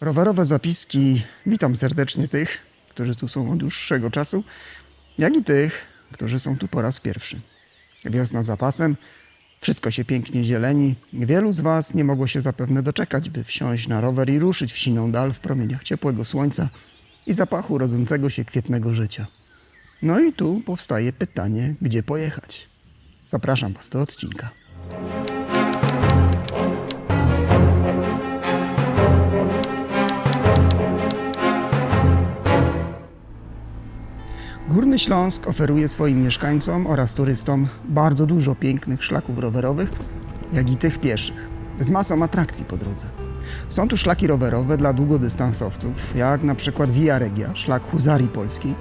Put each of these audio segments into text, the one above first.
Rowerowe zapiski. Witam serdecznie tych, którzy tu są od dłuższego czasu, jak i tych, którzy są tu po raz pierwszy. Wiosna za pasem, wszystko się pięknie zieleni. Wielu z Was nie mogło się zapewne doczekać, by wsiąść na rower i ruszyć w siną dal w promieniach ciepłego słońca i zapachu rodzącego się kwietnego życia. No i tu powstaje pytanie, gdzie pojechać. Zapraszam Was do odcinka. Górny Śląsk oferuje swoim mieszkańcom oraz turystom bardzo dużo pięknych szlaków rowerowych, jak i tych pieszych, z masą atrakcji po drodze. Są tu szlaki rowerowe dla długodystansowców, jak na przykład Via Regia, szlak Huzarii Polskiej,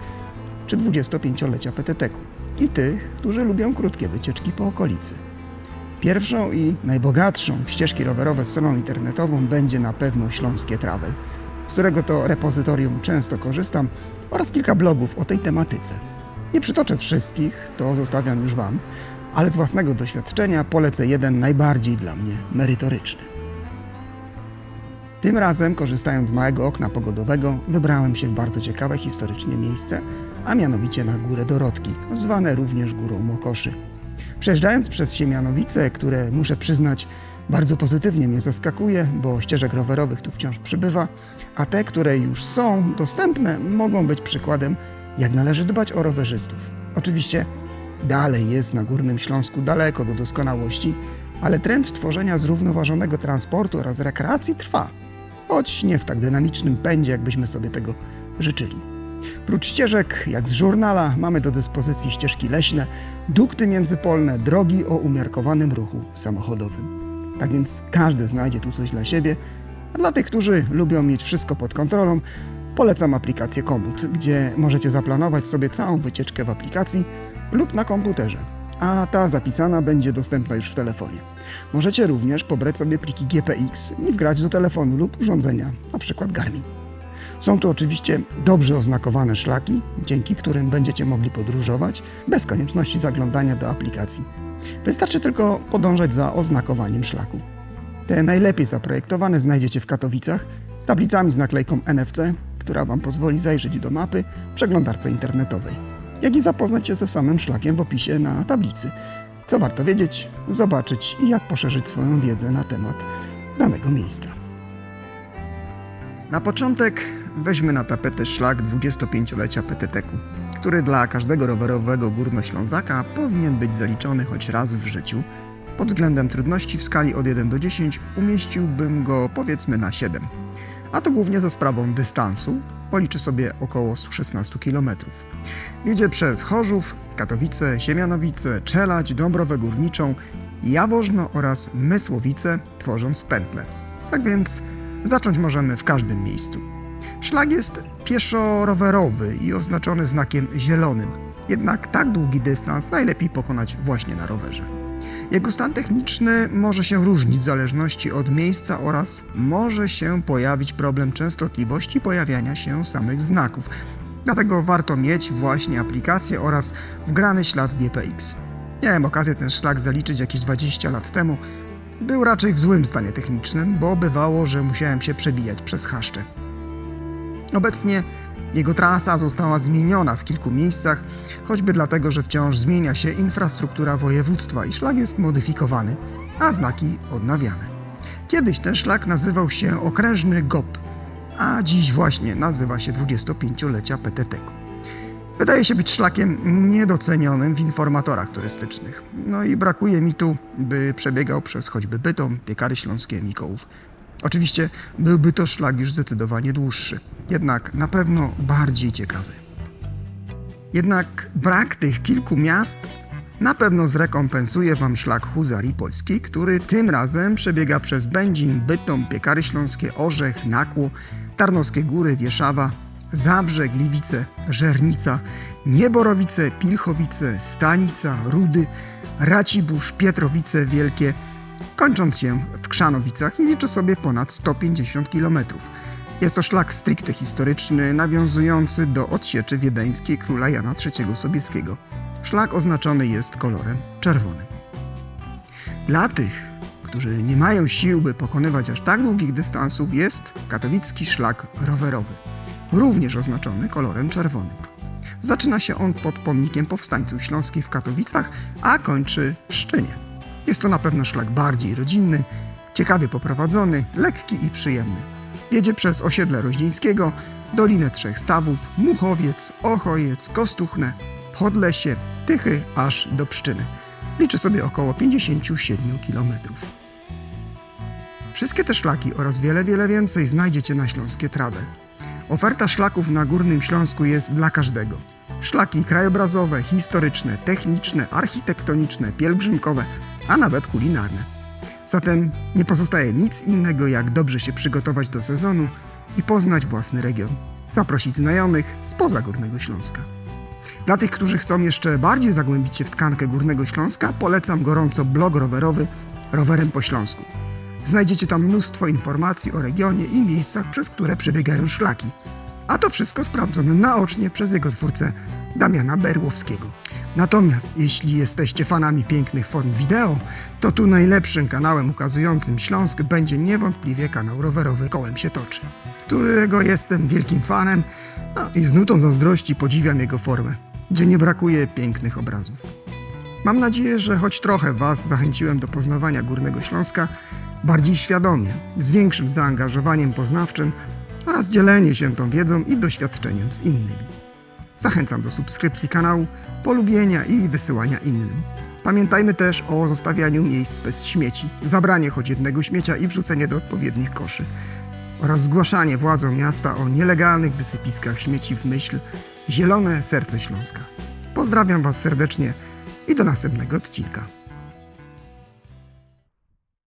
czy 25-lecia PTT-ku. I tych, którzy lubią krótkie wycieczki po okolicy. Pierwszą i najbogatszą w ścieżki rowerowe stroną internetową będzie na pewno Śląskie Travel, z którego to repozytorium często korzystam oraz kilka blogów o tej tematyce. Nie przytoczę wszystkich, to zostawiam już Wam, ale z własnego doświadczenia polecę jeden najbardziej dla mnie merytoryczny. Tym razem, korzystając z małego okna pogodowego, wybrałem się w bardzo ciekawe historycznie miejsce, a mianowicie na Górę Dorotki, zwane również Górą Mokoszy. Przejeżdżając przez Siemianowice, które muszę przyznać bardzo pozytywnie mnie zaskakuje, bo ścieżek rowerowych tu wciąż przybywa, a te, które już są dostępne, mogą być przykładem, jak należy dbać o rowerzystów. Oczywiście dalej jest na Górnym Śląsku daleko do doskonałości, ale trend tworzenia zrównoważonego transportu oraz rekreacji trwa, choć nie w tak dynamicznym pędzie, jakbyśmy sobie tego życzyli. Prócz ścieżek, jak z żurnala, mamy do dyspozycji ścieżki leśne, dukty międzypolne, drogi o umiarkowanym ruchu samochodowym. Tak więc każdy znajdzie tu coś dla siebie, a dla tych, którzy lubią mieć wszystko pod kontrolą, polecam aplikację Komoot, gdzie możecie zaplanować sobie całą wycieczkę w aplikacji lub na komputerze, a ta zapisana będzie dostępna już w telefonie. Możecie również pobrać sobie pliki GPX i wgrać do telefonu lub urządzenia, np. Garmin. Są to oczywiście dobrze oznakowane szlaki, dzięki którym będziecie mogli podróżować bez konieczności zaglądania do aplikacji. Wystarczy tylko podążać za oznakowaniem szlaku. Te najlepiej zaprojektowane znajdziecie w Katowicach z tablicami z naklejką NFC, która Wam pozwoli zajrzeć do mapy w przeglądarce internetowej, jak i zapoznać się ze samym szlakiem w opisie na tablicy. Co warto wiedzieć, zobaczyć i jak poszerzyć swoją wiedzę na temat danego miejsca. Na początek weźmy na tapetę szlak 25-lecia PTT-ku, który dla każdego rowerowego górnoślązaka powinien być zaliczony choć raz w życiu. Pod względem trudności w skali od 1 do 10 umieściłbym go powiedzmy na 7. A to głównie za sprawą dystansu, policzy sobie około 116 km. Jedzie przez Chorzów, Katowice, Siemianowice, Czeladź, Dąbrowę Górniczą, Jaworzno oraz Mysłowice, tworząc pętlę. Tak więc zacząć możemy w każdym miejscu. Szlak jest pieszo-rowerowy i oznaczony znakiem zielonym. Jednak tak długi dystans najlepiej pokonać właśnie na rowerze. Jego stan techniczny może się różnić w zależności od miejsca oraz może się pojawić problem częstotliwości pojawiania się samych znaków. Dlatego warto mieć właśnie aplikację oraz wgrany ślad GPX. Miałem okazję ten szlak zaliczyć jakieś 20 lat temu. Był raczej w złym stanie technicznym, bo bywało, że musiałem się przebijać przez chaszcze. Obecnie jego trasa została zmieniona w kilku miejscach, choćby dlatego, że wciąż zmienia się infrastruktura województwa i szlak jest modyfikowany, a znaki odnawiane. Kiedyś ten szlak nazywał się Okrężny GOP, a dziś właśnie nazywa się 25-lecia PTT. Wydaje się być szlakiem niedocenionym w informatorach turystycznych. No i brakuje mi tu, by przebiegał przez choćby Bytom, Piekary Śląskie, Mikołów. Oczywiście byłby to szlak już zdecydowanie dłuższy, jednak na pewno bardziej ciekawy. Jednak brak tych kilku miast na pewno zrekompensuje Wam szlak Huzarii Polskiej, który tym razem przebiega przez Będzin, Bytom, Piekary Śląskie, Orzech, Nakło, Tarnowskie Góry, Wieszawa, Zabrze, Gliwice, Żernica, Nieborowice, Pilchowice, Stanica, Rudy, Racibórz, Pietrowice Wielkie, kończąc się w Krzanowicach i liczy sobie ponad 150 km. Jest to szlak stricte historyczny, nawiązujący do odsieczy wiedeńskiej króla Jana III Sobieskiego. Szlak oznaczony jest kolorem czerwonym. Dla tych, którzy nie mają sił, by pokonywać aż tak długich dystansów, jest katowicki szlak rowerowy, również oznaczony kolorem czerwonym. Zaczyna się on pod pomnikiem powstańców śląskich w Katowicach, a kończy w Pszczynie. Jest to na pewno szlak bardziej rodzinny, ciekawie poprowadzony, lekki i przyjemny. Jedzie przez osiedle Roździńskiego, Dolinę Trzech Stawów, Muchowiec, Ochojec, Kostuchnę, Podlesie, Tychy aż do Pszczyny. Liczy sobie około 57 km. Wszystkie te szlaki oraz wiele, wiele więcej znajdziecie na Śląskie Travel. Oferta szlaków na Górnym Śląsku jest dla każdego. Szlaki krajobrazowe, historyczne, techniczne, architektoniczne, pielgrzymkowe, a nawet kulinarne. Zatem nie pozostaje nic innego, jak dobrze się przygotować do sezonu i poznać własny region. Zaprosić znajomych spoza Górnego Śląska. Dla tych, którzy chcą jeszcze bardziej zagłębić się w tkankę Górnego Śląska, polecam gorąco blog rowerowy Rowerem po Śląsku. Znajdziecie tam mnóstwo informacji o regionie i miejscach, przez które przebiegają szlaki. A to wszystko sprawdzone naocznie przez jego twórcę Damiana Berłowskiego. Natomiast jeśli jesteście fanami pięknych form wideo, to tu najlepszym kanałem ukazującym Śląsk będzie niewątpliwie kanał rowerowy Kołem się toczy, którego jestem wielkim fanem no i z nutą zazdrości podziwiam jego formę, gdzie nie brakuje pięknych obrazów. Mam nadzieję, że choć trochę Was zachęciłem do poznawania Górnego Śląska bardziej świadomie, z większym zaangażowaniem poznawczym oraz dzielenie się tą wiedzą i doświadczeniem z innymi. Zachęcam do subskrypcji kanału, polubienia i wysyłania innym. Pamiętajmy też o zostawianiu miejsc bez śmieci, zabranie choć jednego śmiecia i wrzucenie do odpowiednich koszy oraz zgłaszanie władzom miasta o nielegalnych wysypiskach śmieci w myśl Zielone Serce Śląska. Pozdrawiam Was serdecznie i do następnego odcinka.